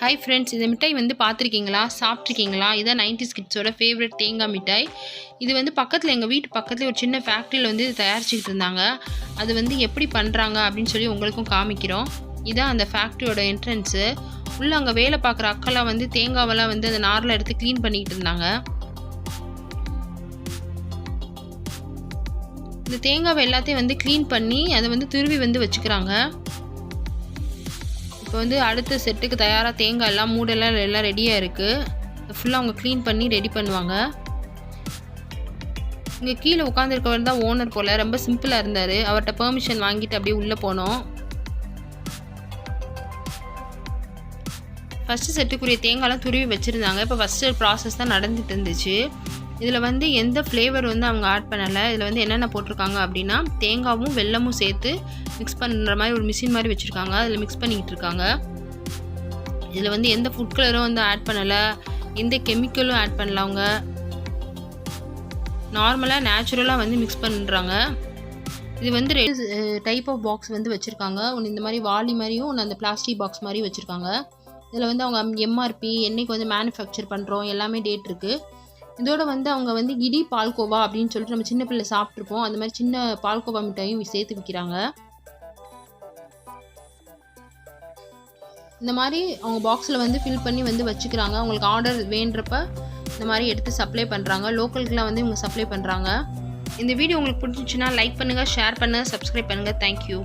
Hi friends இந்த மிட்டாய் வந்து பார்த்துருக்கீங்களா? சாப்பிட்ருக்கீங்களா இதான் நைன்டிஸ் கிட்ஸோட ஃபேவரட் தேங்காய் மிட்டாய். இது வந்து பக்கத்தில் எங்கள் வீட்டு பக்கத்தில் ஒரு சின்ன ஃபேக்ட்ரியில் வந்து இது தயாரிச்சுக்கிட்டு இருந்தாங்க. அது வந்து எப்படி பண்ணுறாங்க அப்படின்னு சொல்லி உங்களுக்கும் காமிக்கிறோம். இதான் அந்த ஃபேக்ட்ரியோட என்ட்ரன்ஸு உள்ளே அங்கே வேலை பார்க்குற அக்கெல்லாம் வந்து தேங்காவெல்லாம் வந்து அந்த நாரில் எடுத்து க்ளீன் பண்ணிக்கிட்டு இருந்தாங்க. இந்த தேங்காவை எல்லாத்தையும் வந்து க்ளீன் பண்ணி அதை வந்து துருவி வந்து வச்சுக்கிறாங்க. இப்போ வந்து அடுத்த செட்டுக்கு தயாராக தேங்காய் எல்லாம் மூடெல்லாம் எல்லாம் ரெடியாக இருக்குது ஃபுல்லாக அவங்க க்ளீன் பண்ணி ரெடி பண்ணுவாங்க. இங்கே கீழே உட்காந்துருக்கவர் தான் ஓனர் போல் ரொம்ப சிம்பிளாக இருந்தார். அவர்கிட்ட பெர்மிஷன் வாங்கிட்டு அப்படியே உள்ளே போனோம். ஃபஸ்ட்டு செட்டுக்குரிய தேங்காய்லாம் துருவி வச்சுருந்தாங்க. இப்போ ஃபஸ்ட்டு ப்ராசஸ் தான் நடந்துட்டு இருந்துச்சு. இதில் வந்து எந்த ஃப்ளேவர் வந்து அவங்க ஆட் பண்ணலை. இதில் வந்து என்னென்ன போட்டிருக்காங்க அப்படின்னா தேங்காவும் வெல்லமும் சேர்த்து மிக்ஸ் பண்ணுற மாதிரி ஒரு மிஷின் மாதிரி வச்சுருக்காங்க. அதில் மிக்ஸ் பண்ணிக்கிட்டு இருக்காங்க. இதில் வந்து எந்த ஃபுட் கலரும் வந்து ஆட் பண்ணலை. எந்த கெமிக்கலும் ஆட் பண்ணல அவங்க. நார்மலாக நேச்சுரலாக வந்து மிக்ஸ் பண்ணுறாங்க இது வந்து ரெண்டு டைப் ஆஃப் பாக்ஸ் வந்து வச்சுருக்காங்க. ஒன்று இந்த மாதிரி வாலி மாதிரியும் ஒன்று அந்த பிளாஸ்டிக் பாக்ஸ் மாதிரி வச்சுருக்காங்க. இதில் வந்து அவங்க எம்ஆர்பி என்றைக்கு வந்து மேனுஃபேக்சர் பண்ணுறோம் எல்லாமே டேட் இருக்குது இதோட வந்து அவங்க வந்து இடி பால்கோவா அப்படின்னு சொல்லிட்டு நம்ம சின்ன பிள்ளை சாப்பிட்ருப்போம் அந்த மாதிரி சின்ன பால்கோவா மிட்டாயும் சேர்த்து விற்கிறாங்க இந்த மாதிரி அவங்க பாக்ஸில் வந்து ஃபில் பண்ணி வந்து வச்சுக்கிறாங்க. அவங்களுக்கு ஆர்டர் வேண்டுறப்ப இந்த மாதிரி எடுத்து சப்ளை பண்ணுறாங்க லோக்கலுக்குலாம் வந்து இவங்க சப்ளை பண்ணுறாங்க இந்த வீடியோ உங்களுக்கு பிடிச்சிச்சுன்னா லைக் பண்ணுங்கள் ஷேர் பண்ணுங்கள் சப்ஸ்கிரைப் பண்ணுங்கள் தேங்க்யூ